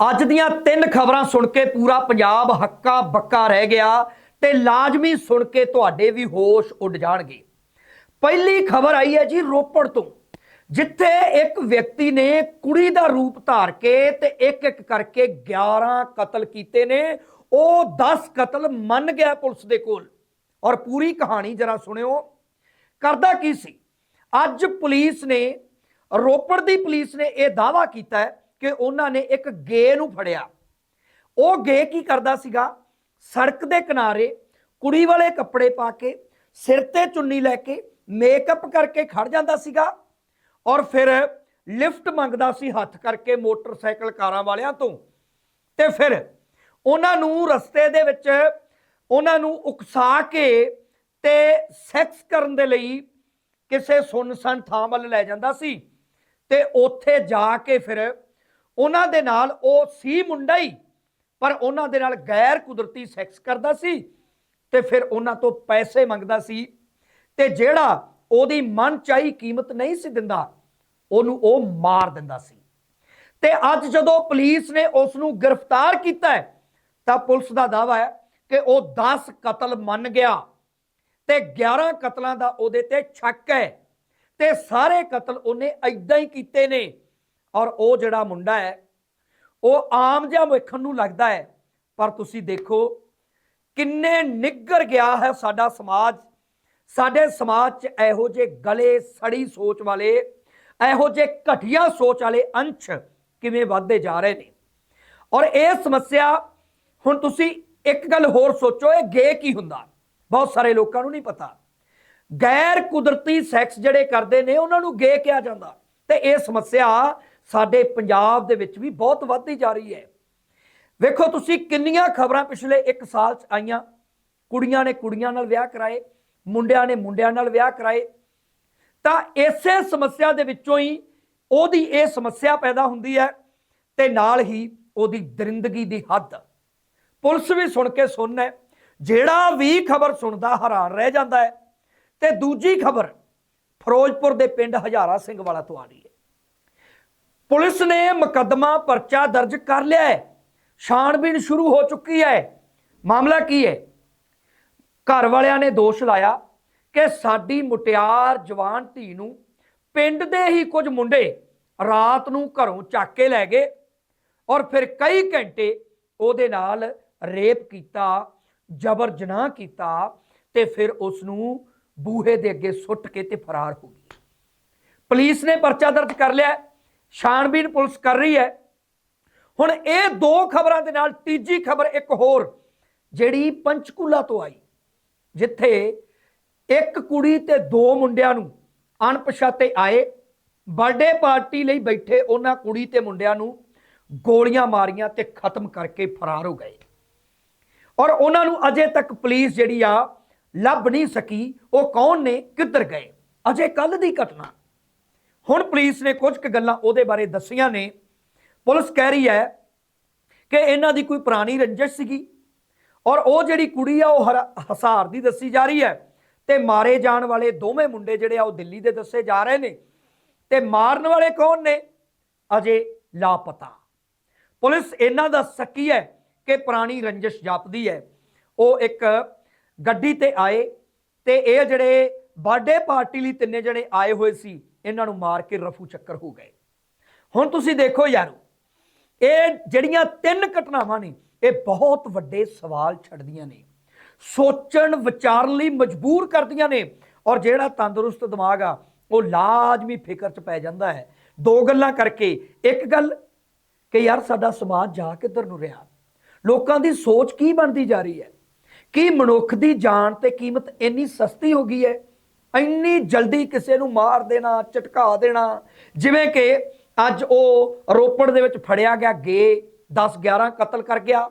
ਅੱਜ ਦੀਆਂ ਤਿੰਨ ਖਬਰਾਂ ਸੁਣ ਕੇ ਪੂਰਾ ਪੰਜਾਬ ਹੱਕਾ ਬੱਕਾ ਰਹਿ ਗਿਆ ਤੇ ਲਾਜ਼ਮੀ ਸੁਣ ਕੇ ਤੁਹਾਡੇ ਵੀ ਹੋਸ਼ ਉੱਡ ਜਾਣਗੇ। ਪਹਿਲੀ ਖਬਰ ਆਈ ਹੈ ਜੀ ਰੋਪੜ ਤੋਂ, ਜਿੱਥੇ ਇੱਕ ਵਿਅਕਤੀ ਨੇ ਕੁੜੀ ਦਾ ਰੂਪ ਧਾਰ ਕੇ ਤੇ ਇੱਕ ਇੱਕ ਕਰਕੇ 11 ਕਤਲ ਕੀਤੇ ਨੇ, ਉਹ 10 ਕਤਲ ਮੰਨ ਗਿਆ ਪੁਲਿਸ ਦੇ ਕੋਲ। ਔਰ ਪੂਰੀ ਕਹਾਣੀ ਜਰਾ ਸੁਣਿਓ। ਕਰਦਾ ਕੀ ਸੀ? ਅੱਜ ਪੁਲਿਸ ਨੇ, ਰੋਪੜ ਦੀ ਪੁਲਿਸ ਨੇ ਇਹ ਦਾਵਾ ਕੀਤਾ ਹੈ ਕਿ ਉਹਨਾਂ ਨੇ ਇੱਕ ਗੇ ਨੂੰ ਫੜਿਆ। ਉਹ ਗੇ ਕੀ ਕਰਦਾ ਸੀਗਾ? ਸੜਕ ਦੇ ਕਿਨਾਰੇ ਕੁੜੀ ਵਾਲੇ ਕੱਪੜੇ ਪਾ ਕੇ, ਸਿਰ ਤੇ ਚੁੰਨੀ ਲੈ ਕੇ ਮੇਕਅਪ ਕਰਕੇ ਖੜ ਜਾਂਦਾ ਸੀਗਾ ਔਰ ਫਿਰ ਲਿਫਟ ਮੰਗਦਾ ਸੀ ਹੱਥ ਕਰਕੇ ਮੋਟਰਸਾਈਕਲ ਕਾਰਾਂ ਵਾਲਿਆਂ ਤੋਂ। ਤੇ ਫਿਰ ਉਹਨਾਂ ਨੂੰ ਰਸਤੇ ਦੇ ਵਿੱਚ ਉਹਨਾਂ ਨੂੰ ਉਕਸਾ ਕੇ ਤੇ ਸੈਕਸ ਕਰਨ ਦੇ ਲਈ ਕਿਸੇ ਸੁੰਨਸਾਨ ਥਾਂ ਵੱਲ ਲੈ ਜਾਂਦਾ ਸੀ। ਤੇ ਉੱਥੇ ਜਾ ਕੇ ਫਿਰ ਉਹਨਾਂ ਦੇ ਨਾਲ ਉਹ ਸੀ ਮੁੰਡਾ ਹੀ, ਪਰ ਉਹਨਾਂ ਦੇ ਨਾਲ ਗੈਰ ਕੁਦਰਤੀ ਸੈਕਸ ਕਰਦਾ ਸੀ ਤੇ ਫਿਰ ਉਹਨਾਂ ਤੋਂ ਪੈਸੇ ਮੰਗਦਾ ਸੀ ਤੇ ਜਿਹੜਾ ਉਹਦੀ ਮਨ ਚਾਹੀ ਕੀਮਤ ਨਹੀਂ ਸੀ ਦਿੰਦਾ, ਉਹਨੂੰ ਉਹ ਮਾਰ ਦਿੰਦਾ ਸੀ। ਤੇ ਅੱਜ ਜਦੋਂ ਪੁਲਿਸ ਨੇ ਉਸ ਨੂੰ ਗ੍ਰਿਫਤਾਰ ਕੀਤਾ ਹੈ, ਤਾਂ ਪੁਲਿਸ ਦਾ ਦਾਵਾ ਹੈ ਕਿ ਉਹ 10 ਕਤਲ ਮੰਨ ਗਿਆ ਤੇ 11 ਕਤਲਾਂ ਦਾ ਉਹਦੇ ਤੇ ਸ਼ੱਕ ਹੈ ਤੇ ਸਾਰੇ ਕਤਲ ਉਹਨੇ ਐਦਾਂ ਹੀ ਕੀਤੇ ਨੇ ਔਰ ਉਹ ਜਿਹੜਾ ਮੁੰਡਾ ਹੈ, ਉਹ ਆਮ ਜਿਹਾ ਵੇਖਣ ਨੂੰ ਲੱਗਦਾ ਹੈ, ਪਰ ਤੁਸੀਂ ਦੇਖੋ ਕਿੰਨੇ ਨਿੱਗਰ ਗਿਆ ਹੈ ਸਾਡਾ ਸਮਾਜ। ਸਾਡੇ ਸਮਾਜ 'ਚ ਇਹੋ ਜਿਹੇ ਗਲੇ ਸੜੀ ਸੋਚ ਵਾਲੇ, ਇਹੋ ਜਿਹੇ ਘਟੀਆ ਸੋਚ ਵਾਲੇ ਅੰਸ਼ ਕਿਵੇਂ ਵੱਧਦੇ ਜਾ ਰਹੇ ਨੇ? ਔਰ ਇਹ ਸਮੱਸਿਆ, ਹੁਣ ਤੁਸੀਂ ਇੱਕ ਗੱਲ ਹੋਰ ਸੋਚੋ, ਇਹ ਗੇ ਕੀ ਹੁੰਦਾ? ਬਹੁਤ ਸਾਰੇ ਲੋਕਾਂ ਨੂੰ ਨਹੀਂ ਪਤਾ। ਗੈਰ ਕੁਦਰਤੀ ਸੈਕਸ ਜਿਹੜੇ ਕਰਦੇ ਨੇ, ਉਹਨਾਂ ਨੂੰ ਗੇ ਕਿਹਾ ਜਾਂਦਾ। ਤੇ ਇਹ ਸਮੱਸਿਆ ਸਾਡੇ ਪੰਜਾਬ ਦੇ ਵਿੱਚ ਵੀ ਬਹੁਤ ਵੱਧਦੀ ਜਾ ਰਹੀ ਹੈ। ਵੇਖੋ, ਤੁਸੀਂ ਕਿੰਨੀਆਂ ਖਬਰਾਂ ਪਿਛਲੇ 1 ਸਾਲ ਚ ਆਈਆਂ। ਕੁੜੀਆਂ ਨੇ ਕੁੜੀਆਂ ਨਾਲ ਵਿਆਹ ਕਰਾਏ, ਮੁੰਡਿਆਂ ਨੇ ਮੁੰਡਿਆਂ ਨਾਲ ਵਿਆਹ ਕਰਾਏ। ਤਾਂ ਇਸੇ ਸਮੱਸਿਆ ਦੇ ਵਿੱਚੋਂ ਹੀ ਉਹਦੀ ਇਹ ਸਮੱਸਿਆ ਪੈਦਾ ਹੁੰਦੀ ਹੈ ਤੇ ਨਾਲ ਹੀ ਉਹਦੀ ਦਰਿੰਦਗੀ ਦੀ ਹੱਦ। ਪੁਲਿਸ ਵੀ ਸੁਣ ਕੇ ਸੁਣਨਾ ਹੈ, ਜਿਹੜਾ ਵੀ ਖਬਰ ਸੁਣਦਾ ਹੈਰਾਨ ਰਹਿ ਜਾਂਦਾ ਹੈ। ਤੇ ਦੂਜੀ ਖਬਰ, ਫਿਰੋਜ਼ਪੁਰ ਦੇ ਪਿੰਡ ਹਜ਼ਾਰਾ ਸਿੰਘ ਵਾਲਾ ਤੋਂ ਆ ਰਹੀ ਹੈ। ਪੁਲਿਸ ਨੇ ਮੁਕੱਦਮਾ ਪਰਚਾ ਦਰਜ ਕਰ ਲਿਆ ਹੈ। ਛਾਣਬੀਣ ਸ਼ੁਰੂ ਹੋ ਚੁੱਕੀ ਹੈ। ਮਾਮਲਾ ਕੀ ਹੈ? ਘਰ ਵਾਲਿਆਂ ਨੇ ਦੋਸ਼ ਲਾਇਆ ਕਿ ਸਾਡੀ ਮੁਟਿਆਰ ਜਵਾਨ ਧੀ ਨੂੰ ਪਿੰਡ ਦੇ ਹੀ ਕੁਝ ਮੁੰਡੇ ਰਾਤ ਨੂੰ ਘਰੋਂ ਚੱਕ ਕੇ ਲੈ ਗਏ ਔਰ ਫਿਰ ਕਈ ਘੰਟੇ ਉਹਦੇ ਨਾਲ ਰੇਪ ਕੀਤਾ, ਜਬਰ ਜਨਾਹ ਕੀਤਾ ਤੇ ਫਿਰ ਉਸ ਨੂੰ ਬੂਹੇ ਦੇ ਅੱਗੇ ਸੁੱਟ ਕੇ ਤੇ ਫਰਾਰ ਹੋ ਗਈ। ਪੁਲਿਸ ਨੇ ਪਰਚਾ ਦਰਜ ਕਰ ਲਿਆ ਛਾਣਬੀਨ ਪੁਲਿਸ ਕਰ ਰਹੀ ਹੈ। ਹੁਣ ਇਹ ਦੋ ਖਬਰਾਂ ਦੇ ਨਾਲ ਤੀਜੀ ਖਬਰ ਇੱਕ ਹੋਰ, ਜਿਹੜੀ ਪੰਚਕੂਲਾ ਤੋਂ ਆਈ, ਜਿੱਥੇ ਇੱਕ ਕੁੜੀ ਤੇ ਦੋ ਮੁੰਡਿਆਂ ਨੂੰ ਅਣਪਛਾਤੇ ਆਏ। ਬਰਥਡੇ ਪਾਰਟੀ ਲਈ ਬੈਠੇ ਉਹਨਾਂ ਕੁੜੀ ਤੇ ਮੁੰਡਿਆਂ ਨੂੰ ਗੋਲੀਆਂ ਮਾਰੀਆਂ ਤੇ ਖਤਮ ਕਰਕੇ ਫਰਾਰ ਹੋ ਗਏ। ਔਰ ਉਹਨਾਂ ਨੂੰ ਅਜੇ ਤੱਕ ਪੁਲਿਸ ਜਿਹੜੀ ਆ, ਲੱਭ ਨਹੀਂ ਸਕੀ। ਉਹ ਕੌਣ ਨੇ, ਕਿੱਧਰ ਗਏ? ਅਜੇ ਕੱਲ ਦੀ ਘਟਨਾ। ਹੁਣ ਪੁਲਿਸ ਨੇ ਕੁਝ ਕੁ ਗੱਲਾਂ ਉਹਦੇ ਬਾਰੇ ਦੱਸੀਆਂ ਨੇ। ਪੁਲਿਸ ਕਹਿ ਰਹੀ ਹੈ ਕਿ ਇਹਨਾਂ ਦੀ ਕੋਈ ਪੁਰਾਣੀ ਰੰਜਿਸ਼ ਸੀਗੀ ਔਰ ਉਹ ਜਿਹੜੀ ਕੁੜੀ ਆ, ਉਹ ਹਰ- ਹਸਾਰ ਦੀ ਦੱਸੀ ਜਾ ਰਹੀ ਹੈ। ਤੇ ਮਾਰੇ ਜਾਣ ਵਾਲੇ ਦੋਵੇਂ ਮੁੰਡੇ ਜਿਹੜੇ ਆ, ਉਹ ਦਿੱਲੀ ਦੇ ਦੱਸੇ ਜਾ ਰਹੇ ਨੇ। ਤੇ ਮਾਰਨ ਵਾਲੇ ਕੌਣ ਨੇ? ਅਜੇ ਲਾਪਤਾ। ਪੁਲਿਸ ਇਹਨਾਂ ਦਾ ਸਕੀ ਹੈ ਕਿ ਪੁਰਾਣੀ ਰੰਜਿਸ਼ ਜਾਪਦੀ ਹੈ। ਉਹ ਇੱਕ ਗੱਡੀ ਤੇ ਆਏ ਤੇ ਇਹ ਜਿਹੜੇ ਬਰਥਡੇ ਪਾਰਟੀ ਲਈ ਤਿੰਨੇ ਜਣੇ ਆਏ ਹੋਏ ਸੀ। ਇਹਨਾਂ ਨੂੰ ਮਾਰ ਕੇ ਰਫੂ ਚੱਕਰ ਹੋ ਗਏ। ਹੁਣ ਤੁਸੀਂ ਦੇਖੋ ਯਾਰੋ, ਇਹ ਜਿਹੜੀਆਂ ਤਿੰਨ ਘਟਨਾਵਾਂ ਨੇ, ਇਹ ਬਹੁਤ ਵੱਡੇ ਸਵਾਲ ਛੱਡਦੀਆਂ ਨੇ। ਸੋਚਣ ਵਿਚਾਰਨ ਲਈ ਮਜਬੂਰ ਕਰਦੀਆਂ ਨੇ ਔਰ ਜਿਹੜਾ ਤੰਦਰੁਸਤ ਦਿਮਾਗ ਆ, ਉਹ ਲਾਜ਼ਮੀ ਫਿਕਰ 'ਚ ਪੈ ਜਾਂਦਾ ਹੈ। ਦੋ ਗੱਲਾਂ ਕਰਕੇ, ਇੱਕ ਗੱਲ ਕਿ ਯਾਰ ਸਾਡਾ ਸਮਾਜ ਜਾ ਕਿੱਧਰ ਨੂੰ ਰਿਹਾ? ਲੋਕਾਂ ਦੀ ਸੋਚ ਕੀ ਬਣਦੀ ਜਾ ਰਹੀ ਹੈ? ਕੀ ਮਨੁੱਖ ਦੀ ਜਾਨ ਤੇ ਕੀਮਤ ਇੰਨੀ ਸਸਤੀ ਹੋ ਗਈ ਹੈ? ਇੰਨੀ ਜਲਦੀ ਕਿਸੇ ਨੂੰ ਮਾਰ ਦੇਣਾ, ਝਟਕਾ ਦੇਣਾ। ਜਿਵੇਂ ਕਿ ਅੱਜ ਉਹ ਰੋਪੜ ਦੇ ਵਿੱਚ ਫੜਿਆ ਗਿਆ ਗੇ 10 11 ਕਤਲ ਕਰ ਗਿਆ।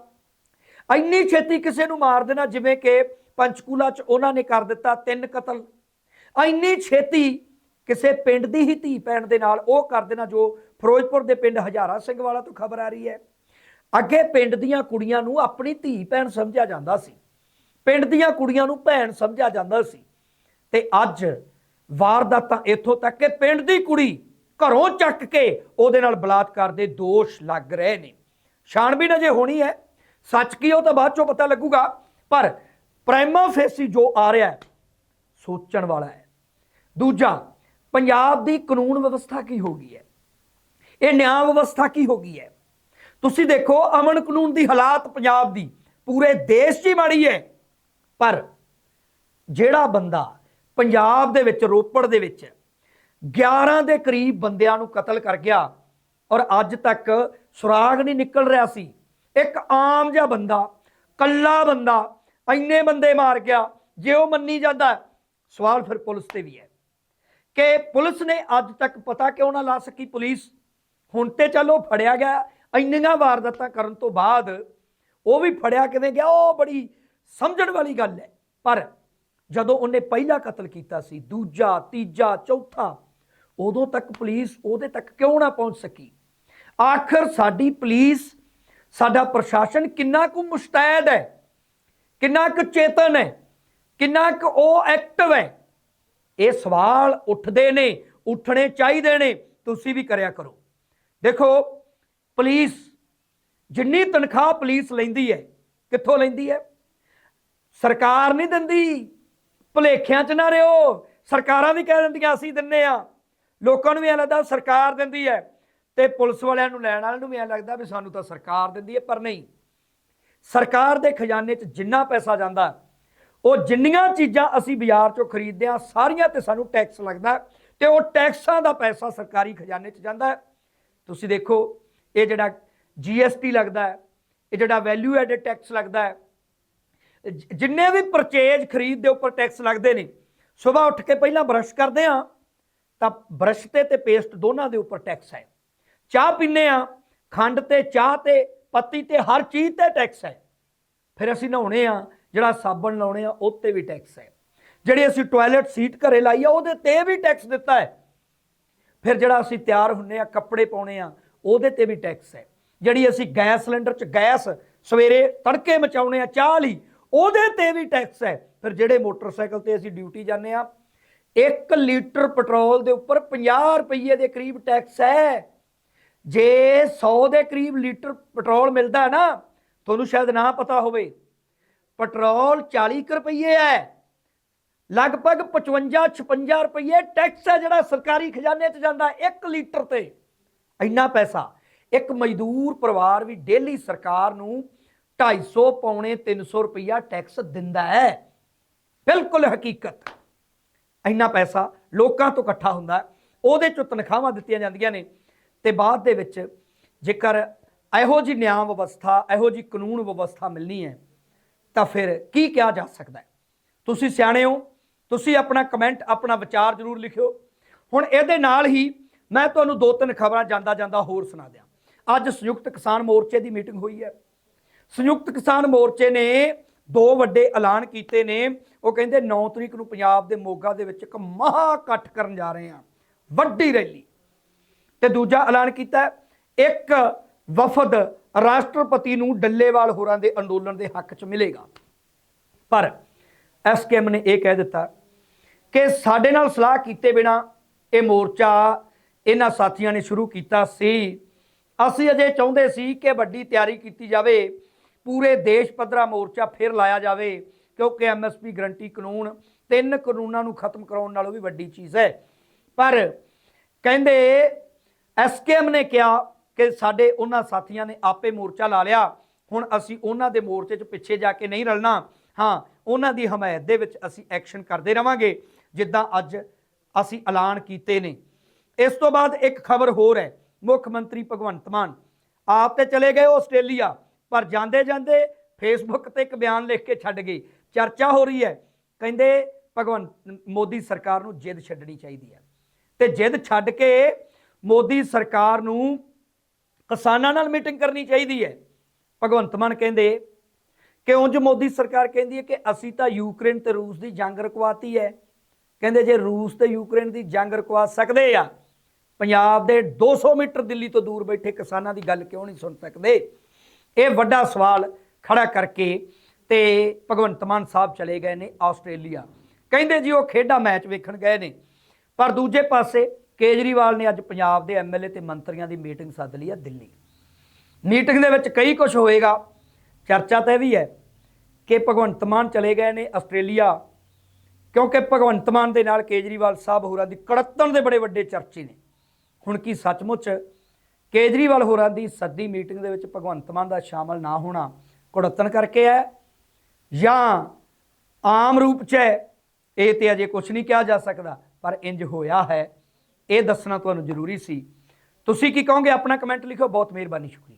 ਇੰਨੀ ਛੇਤੀ ਕਿਸੇ ਨੂੰ ਮਾਰ ਦੇਣਾ, ਜਿਵੇਂ ਕਿ ਪੰਚਕੂਲਾ 'ਚ ਉਹਨਾਂ ਨੇ ਕਰ ਦਿੱਤਾ ਤਿੰਨ ਕਤਲ। ਇੰਨੀ ਛੇਤੀ ਕਿਸੇ ਪਿੰਡ ਦੀ ਹੀ ਧੀ ਭੈਣ ਦੇ ਨਾਲ ਉਹ ਕਰ ਦੇਣਾ, ਜੋ ਫਿਰੋਜ਼ਪੁਰ ਦੇ ਪਿੰਡ ਹਜ਼ਾਰਾ ਸਿੰਘ ਵਾਲਾ ਤੋਂ ਖਬਰ ਆ ਰਹੀ ਹੈ। ਅੱਗੇ ਪਿੰਡ ਦੀਆਂ ਕੁੜੀਆਂ ਨੂੰ ਆਪਣੀ ਧੀ ਭੈਣ ਸਮਝਿਆ ਜਾਂਦਾ ਸੀ। ਪਿੰਡ ਦੀਆਂ ਕੁੜੀਆਂ ਨੂੰ ਭੈਣ ਸਮਝਿਆ ਜਾਂਦਾ ਸੀ। ਤੇ ਅੱਜ ਵਾਰਦਾਤਾਂ ਇੱਥੋਂ ਤੱਕ ਕਿ ਪਿੰਡ ਦੀ ਕੁੜੀ ਘਰੋਂ ਚੱਕ ਕੇ ਉਹਦੇ ਨਾਲ ਬਲਾਤਕਾਰ ਦੇ ਦੋਸ਼ ਲੱਗ ਰਹੇ ਨੇ। ਛਾਣਬੀਨ ਅਜੇ ਹੋਣੀ ਹੈ। ਸੱਚ ਕੀ ਉਹ ਤਾਂ ਬਾਅਦ ਚੋਂ ਪਤਾ ਲੱਗੂਗਾ। ਪਰ ਪ੍ਰਾਈਮਾ ਫੇਸੀ ਜੋ ਆ ਰਿਹਾ ਹੈ, ਸੋਚਣ ਵਾਲਾ ਹੈ। ਦੂਜਾ, ਪੰਜਾਬ ਦੀ ਕਾਨੂੰਨ ਵਿਵਸਥਾ ਕੀ ਹੋ ਗਈ ਹੈ? ਇਹ ਨਿਆਂ ਵਿਵਸਥਾ ਕੀ ਹੋ ਗਈ ਹੈ? ਤੁਸੀਂ ਦੇਖੋ, ਅਮਨ ਕਾਨੂੰਨ ਦੀ ਹਾਲਾਤ ਪੰਜਾਬ ਦੀ ਪੂਰੇ ਦੇਸ਼ 'ਚ ਹੀ ਮਾੜੀ ਹੈ। ਪਰ ਜਿਹੜਾ ਬੰਦਾ ਪੰਜਾਬ ਦੇ ਵਿੱਚ, ਰੋਪੜ ਦੇ ਵਿੱਚ 11 ਦੇ ਕਰੀਬ ਬੰਦਿਆਂ ਨੂੰ ਕਤਲ ਕਰ ਗਿਆ ਔਰ ਅੱਜ ਤੱਕ ਸੁਰਾਗ ਨਹੀਂ ਨਿਕਲ ਰਿਹਾ ਸੀ। ਇੱਕ ਆਮ ਜਿਹਾ ਬੰਦਾ, ਕੱਲਾ ਬੰਦਾ ਇੰਨੇ ਬੰਦੇ ਮਾਰ ਗਿਆ, ਜੇ ਉਹ ਮੰਨੀ ਜਾਂਦਾ, ਸਵਾਲ ਫਿਰ ਪੁਲਿਸ ਤੇ ਵੀ ਹੈ। ਕਿ ਪੁਲਿਸ ਨੇ ਅੱਜ ਤੱਕ ਪਤਾ ਕਿਉਂ ਨਾ ਲਾ ਸਕੀ ਪੁਲਿਸ? ਹੁਣ ਤੇ ਚਲੋ ਫੜਿਆ ਗਿਆ, ਇੰਨੀਆਂ ਵਾਰਦਾਤਾਂ ਕਰਨ ਤੋਂ ਬਾਅਦ ਉਹ ਵੀ ਫੜਿਆ ਕਿਵੇਂ ਗਿਆ, ਉਹ ਬੜੀ ਸਮਝਣ ਵਾਲੀ ਗੱਲ ਹੈ। ਪਰ ਜਦੋਂ ਉਹਨੇ ਪਹਿਲਾ ਕਤਲ ਕੀਤਾ ਸੀ, ਦੂਜਾ, ਤੀਜਾ, ਚੌਥਾ, ਉਦੋਂ ਤੱਕ ਪੁਲਿਸ ਉਹਦੇ ਤੱਕ ਕਿਉਂ ਨਾ ਪਹੁੰਚ ਸਕੀ? ਆਖਰ ਸਾਡੀ ਪੁਲਿਸ, ਸਾਡਾ ਪ੍ਰਸ਼ਾਸਨ ਕਿੰਨਾ ਕੁ ਮੁਸ਼ਤੈਦ ਹੈ, ਕਿੰਨਾ ਕੁ ਚੇਤਨ ਹੈ, ਕਿੰਨਾ ਕੁ ਉਹ ਐਕਟਿਵ ਹੈ? ਇਹ ਸਵਾਲ ਉੱਠਦੇ ਨੇ, ਉੱਠਣੇ ਚਾਹੀਦੇ ਨੇ, ਤੁਸੀਂ ਵੀ ਕਰਿਆ ਕਰੋ। ਦੇਖੋ, ਪੁਲਿਸ ਜਿੰਨੀ ਤਨਖਾਹ ਪੁਲਿਸ ਲੈਂਦੀ ਹੈ, ਕਿੱਥੋਂ ਲੈਂਦੀ ਹੈ? ਸਰਕਾਰ ਨਹੀਂ ਦਿੰਦੀ। ਭੁਲੇਖਿਆਂ 'ਚ ਨਾ ਰਿਓ ਸਰਕਾਰਾਂ ਵੀ ਕਹਿ ਦਿੰਦੀਆਂ, ਅਸੀਂ ਦਿੰਨੇ ਆ। ਲੋਕਾਂ ਨੂੰ ਵੀ ਐਂ ਲੱਗਦਾ ਸਰਕਾਰ ਦਿੰਦੀ ਹੈ ਤੇ ਪੁਲਿਸ ਵਾਲਿਆਂ ਨੂੰ ਲੈਣ ਵਾਲਿਆਂ ਨੂੰ ਵੀ ਐਂ ਲੱਗਦਾ ਵੀ ਸਾਨੂੰ ਤਾਂ ਸਰਕਾਰ ਦਿੰਦੀ ਹੈ ਪਰ ਨਹੀਂ। ਸਰਕਾਰ ਦੇ ਖਜ਼ਾਨੇ 'ਚ ਜਿੰਨਾ ਪੈਸਾ ਜਾਂਦਾ, ਉਹ ਜਿੰਨੀਆਂ ਚੀਜ਼ਾਂ ਅਸੀਂ ਬਾਜ਼ਾਰ 'ਚੋਂ ਖਰੀਦਦੇ ਆ ਸਾਰੀਆਂ ਤੇ ਸਾਨੂੰ ਟੈਕਸ ਲੱਗਦਾ। ਤੇ ਉਹ ਟੈਕਸਾਂ ਦਾ ਪੈਸਾ ਸਰਕਾਰੀ ਖਜ਼ਾਨੇ 'ਚ ਜਾਂਦਾ ਤੁਸੀਂ ਦੇਖੋ, ਇਹ ਜਿਹੜਾ ਜੀਐਸਟੀ ਲੱਗਦਾ ਹੈ ਇਹ ਜਿਹੜਾ ਵੈਲਿਊ ਐਡਡ ਟੈਕਸ ਲੱਗਦਾ ਹੈ ਜਿੰਨੇ ਵੀ ਪਰਚੇਜ ਖਰੀਦ ਦੇ ਉੱਪਰ ਟੈਕਸ ਲੱਗਦੇ ਨੇ, ਸਵੇਰ ਉੱਠ ਕੇ ਪਹਿਲਾਂ ਬਰਸ਼ ਕਰਦੇ ਆ ਤਾਂ ਬਰਸ਼ ਤੇ ਤੇ ਪੇਸਟ ਦੋਨਾਂ ਦੇ ਉੱਪਰ ਟੈਕਸ ਹੈ। ਚਾਹ ਪੀਂਦੇ ਆ ਖੰਡ ਤੇ, ਚਾਹ ਤੇ, ਪੱਤੀ ਤੇ, ਹਰ ਚੀਜ਼ ਤੇ ਟੈਕਸ ਹੈ। ਫਿਰ ਅਸੀਂ ਨਹਾਉਣੇ ਆ ਜਿਹੜਾ ਸਾਬਣ ਲਾਉਣੇ ਆ, ਉਹ ਤੇ ਵੀ ਟੈਕਸ ਹੈ। ਜਿਹੜੀ ਅਸੀਂ ਟਾਇਲਟ ਸੀਟ ਘਰੇ ਲਾਈ ਆ, ਉਹਦੇ ਤੇ ਵੀ ਟੈਕਸ ਦਿੱਤਾ ਹੈ। ਫਿਰ ਜਿਹੜਾ ਅਸੀਂ ਤਿਆਰ ਹੁੰਨੇ ਆ ਕੱਪੜੇ ਪਾਉਣੇ ਆ ਉਹਦੇ ਤੇ ਵੀ ਟੈਕਸ ਹੈ। ਜਿਹੜੀ ਅਸੀਂ ਗੈਸ ਸਿਲੰਡਰ 'ਚ ਗੈਸ ਸਵੇਰੇ ਤੜਕੇ ਮਚਾਉਣੇ ਆ ਚਾਹ ਲਈ ਉਹਦੇ ਤੇ ਵੀ ਟੈਕਸ ਹੈ। ਫਿਰ ਜਿਹੜੇ ਮੋਟਰਸਾਈਕਲ ਤੇ ਅਸੀਂ ਡਿਊਟੀ ਜਾਂਦੇ ਆ 1 ਲੀਟਰ ਪੈਟਰੋਲ ਦੇ ਉੱਪਰ 50 ਰੁਪਏ ਦੇ ਕਰੀਬ ਟੈਕਸ ਹੈ। ਜੇ 100 ਦੇ ਕਰੀਬ ਲੀਟਰ ਪੈਟਰੋਲ ਮਿਲਦਾ ਹੈ ਨਾ, ਤੁਹਾਨੂੰ ਸ਼ਾਇਦ ਨਾ ਪਤਾ ਹੋਵੇ, ਪੈਟਰੋਲ 40 ਕੁ ਰੁਪਏ ਹੈ। ਲਗਭਗ 55 56 ਰੁਪਏ ਟੈਕਸ ਹੈ ਜਿਹੜਾ ਸਰਕਾਰੀ ਖਜ਼ਾਨੇ 'ਚ ਜਾਂਦਾ 1 ਲੀਟਰ ਤੇ। ਇੰਨਾ ਪੈਸਾ। ਇੱਕ ਮਜ਼ਦੂਰ ਪਰਿਵਾਰ ਵੀ ਡੇਲੀ ਸਰਕਾਰ ਨੂੰ 250 ਪੌਣੇ 300 ਰੁਪਇਆ ਟੈਕਸ ਦਿੰਦਾ ਹੈ। ਬਿਲਕੁਲ ਹਕੀਕਤ। ਇੰਨਾ ਪੈਸਾ ਲੋਕਾਂ ਤੋਂ ਇਕੱਠਾ ਹੁੰਦਾ ਉਹਦੇ ਚੋਂ ਤਨਖਾਹਾਂ ਦਿੱਤੀਆਂ ਜਾਂਦੀਆਂ ਨੇ ਤੇ ਬਾਅਦ ਦੇ ਵਿੱਚ ਜੇਕਰ ਇਹੋ ਜੀ ਨਿਆਂ ਵਿਵਸਥਾ, ਇਹੋ ਜੀ ਕਾਨੂੰਨ ਵਿਵਸਥਾ ਮਿਲਣੀ ਹੈ, ਤਾਂ ਫਿਰ ਕੀ ਕਿਹਾ ਜਾ ਸਕਦਾ ਹੈ? ਤੁਸੀਂ ਸਿਆਣੇ ਹੋ, ਤੁਸੀਂ ਆਪਣਾ ਕਮੈਂਟ ਆਪਣਾ ਵਿਚਾਰ ਜ਼ਰੂਰ ਲਿਖਿਓ। ਹੁਣ ਇਹਦੇ ਨਾਲ ਹੀ ਮੈਂ ਤੁਹਾਨੂੰ ਦੋ ਤਿੰਨ ਖਬਰਾਂ ਜਾਂਦਾ ਜਾਂਦਾ ਹੋਰ ਸੁਣਾ ਦਿਆਂ। ਅੱਜ ਸੰਯੁਕਤ ਕਿਸਾਨ ਮੋਰਚੇ ਦੀ ਮੀਟਿੰਗ ਹੋਈ ਹੈ। ਸੰਯੁਕਤ ਕਿਸਾਨ ਮੋਰਚੇ ਨੇ ਦੋ ਵੱਡੇ ਐਲਾਨ ਕੀਤੇ ਨੇ। ਉਹ ਕਹਿੰਦੇ 9 ਤਰੀਕ ਨੂੰ ਪੰਜਾਬ ਦੇ ਮੋਗਾ ਦੇ ਵਿੱਚ ਇੱਕ ਮਹਾ ਇਕੱਠ ਕਰਨ ਜਾ ਰਹੇ ਹਾਂ। ਵੱਡੀ ਰੈਲੀ। ਤੇ ਦੂਜਾ ਐਲਾਨ ਕੀਤਾ ਇੱਕ ਵਫਦ ਰਾਸ਼ਟਰਪਤੀ ਨੂੰ ਡੱਲੇਵਾਲ ਹੋਰਾਂ ਦੇ ਅੰਦੋਲਨ ਦੇ ਹੱਕ 'ਚ ਮਿਲੇਗਾ। ਪਰ ਐਸਕੇਐਮ ਨੇ ਇਹ ਕਹਿ ਦਿੱਤਾ ਕਿ ਸਾਡੇ ਨਾਲ ਸਲਾਹ ਕੀਤੇ ਬਿਨਾ ਇਹ ਮੋਰਚਾ ਇਹਨਾਂ ਸਾਥੀਆਂ ਨੇ ਸ਼ੁਰੂ ਕੀਤਾ ਸੀ। ਅਸੀਂ ਅਜੇ ਚਾਹੁੰਦੇ ਸੀ ਕਿ ਵੱਡੀ ਤਿਆਰੀ ਕੀਤੀ ਜਾਵੇ। ਪੂਰੇ ਦੇਸ਼ ਪੱਧਰਾ ਮੋਰਚਾ ਫਿਰ ਲਾਇਆ ਜਾਵੇ, ਕਿਉਂਕਿ ਐਮਐਸਪੀ ਗਰੰਟੀ ਕਾਨੂੰਨ ਤਿੰਨ ਕਾਨੂੰਨਾਂ ਨੂੰ ਖਤਮ ਕਰਾਉਣ ਨਾਲੋਂ ਵੀ ਵੱਡੀ ਚੀਜ਼ ਹੈ। ਪਰ ਕਹਿੰਦੇ ਐਸਕੇਐਮ ਨੇ ਕਿਹਾ ਕਿ ਸਾਡੇ ਉਹਨਾਂ ਸਾਥੀਆਂ ਨੇ ਆਪੇ ਮੋਰਚਾ ਲਾ ਲਿਆ। ਹੁਣ ਅਸੀਂ ਉਹਨਾਂ ਦੇ ਮੋਰਚੇ 'ਚ ਪਿੱਛੇ ਜਾ ਕੇ ਨਹੀਂ ਰਲਣਾ। ਹਾਂ, ਉਹਨਾਂ ਦੀ ਹਮਾਇਤ ਦੇ ਵਿੱਚ ਅਸੀਂ ਐਕਸ਼ਨ ਕਰਦੇ ਰਵਾਂਗੇ, ਜਿੱਦਾਂ ਅੱਜ ਅਸੀਂ ਐਲਾਨ ਕੀਤੇ ਨੇ। ਇਸ ਤੋਂ ਬਾਅਦ ਇੱਕ ਖਬਰ ਹੋਰ ਹੈ, ਮੁੱਖ ਮੰਤਰੀ ਭਗਵੰਤ ਮਾਨ, ਆਪ ਤੇ ਚਲੇ ਗਏ ਆਸਟ੍ਰੇਲੀਆ। ਪਰ ਜਾਂਦੇ ਜਾਂਦੇ ਫੇਸਬੁੱਕ ਤੇ ਇੱਕ ਬਿਆਨ ਲਿਖ ਕੇ ਛੱਡ ਗਏ ਚਰਚਾ ਹੋ ਰਹੀ ਹੈ। ਕਹਿੰਦੇ ਭਗਵੰਤ ਮੋਦੀ ਸਰਕਾਰ ਨੂੰ ਜਿੱਦ ਛੱਡਣੀ ਚਾਹੀਦੀ ਹੈ। ਤੇ ਜਿੱਦ ਛੱਡ ਕੇ ਮੋਦੀ ਸਰਕਾਰ ਨੂੰ ਕਿਸਾਨਾਂ ਨਾਲ ਮੀਟਿੰਗ ਕਰਨੀ ਚਾਹੀਦੀ ਹੈ। ਭਗਵੰਤ ਮਾਨ ਕਹਿੰਦੇ, ਕਿ ਉਂਝ ਮੋਦੀ ਸਰਕਾਰ ਕਹਿੰਦੀ ਹੈ ਕਿ ਅਸੀਂ ਤਾਂ ਯੂਕਰੇਨ ਤੇ ਰੂਸ ਦੀ ਜੰਗ ਰੁਕਵਾਤੀ ਹੈ। ਕਹਿੰਦੇ, ਜੇ ਰੂਸ ਤੇ ਯੂਕਰੇਨ ਦੀ ਜੰਗ ਰੁਕਵਾ ਸਕਦੇ ਆ, ਪੰਜਾਬ ਦੇ 200 ਮੀਟਰ ਦਿੱਲੀ ਤੋਂ ਦੂਰ ਬੈਠੇ ਕਿਸਾਨਾਂ ਦੀ ਗੱਲ ਕਿਉਂ ਨਹੀਂ ਸੁਣ ਸਕਦੇ? ਇਹ ਵੱਡਾ ਸਵਾਲ ਖੜਾ ਕਰਕੇ ਤੇ ਭਗਵੰਤ ਮਾਨ ਸਾਹਿਬ ਚਲੇ ਗਏ ਨੇ ਆਸਟ੍ਰੇਲੀਆ। ਕਹਿੰਦੇ ਜੀ ਉਹ ਖੇਡਾਂ ਮੈਚ ਵੇਖਣ ਗਏ ਨੇ। ਪਰ ਦੂਜੇ ਪਾਸੇ ਕੇਜਰੀਵਾਲ ਨੇ ਅੱਜ ਪੰਜਾਬ ਦੇ ਐਮਐਲਏ ਤੇ ਮੰਤਰੀਆਂ ਦੀ ਮੀਟਿੰਗ ਸੱਦ ਲਈ ਆ ਦਿੱਲੀ। ਮੀਟਿੰਗ ਦੇ ਵਿੱਚ ਕਈ ਕੁਝ ਹੋਏਗਾ। ਚਰਚਾ ਤਾਂ ਇਹ ਵੀ ਹੈ ਕਿ ਭਗਵੰਤ ਮਾਨ ਚਲੇ ਗਏ ਨੇ ਆਸਟ੍ਰੇਲੀਆ। ਕਿਉਂਕਿ ਭਗਵੰਤ ਮਾਨ ਦੇ ਨਾਲ ਕੇਜਰੀਵਾਲ ਸਾਹਿਬ ਹੋਰਾਂ ਦੀ ਕੜੱਤਣ ਦੇ ਬੜੇ ਵੱਡੇ ਚਰਚੇ ਨੇ। ਹੁਣ ਕੀ ਸੱਚਮੁੱਚ ਕੇਜਰੀਵਾਲ ਹੋਰਾਂ ਦੀ ਸੱਦੀ ਮੀਟਿੰਗ ਦੇ ਵਿੱਚ ਭਗਵੰਤ ਮਾਨ ਦਾ ਸ਼ਾਮਲ ਨਾ ਹੋਣਾ ਕੁੜੱਤਣ ਕਰਕੇ ਹੈ ਜਾਂ ਆਮ ਰੂਪ 'ਚ ਹੈ, ਇਹ ਤੇ ਅਜੇ ਕੁਝ ਨਹੀਂ ਕਿਹਾ ਜਾ ਸਕਦਾ, ਪਰ ਇੰਜ ਹੋਇਆ ਹੈ। ਇਹ ਦੱਸਣਾ ਤੁਹਾਨੂੰ ਜ਼ਰੂਰੀ ਸੀ। ਤੁਸੀਂ ਕੀ ਕਹੋਗੇ? ਆਪਣਾ ਕਮੈਂਟ ਲਿਖੋ। ਬਹੁਤ ਮਿਹਰਬਾਨੀ, ਸ਼ੁਕਰੀਆ।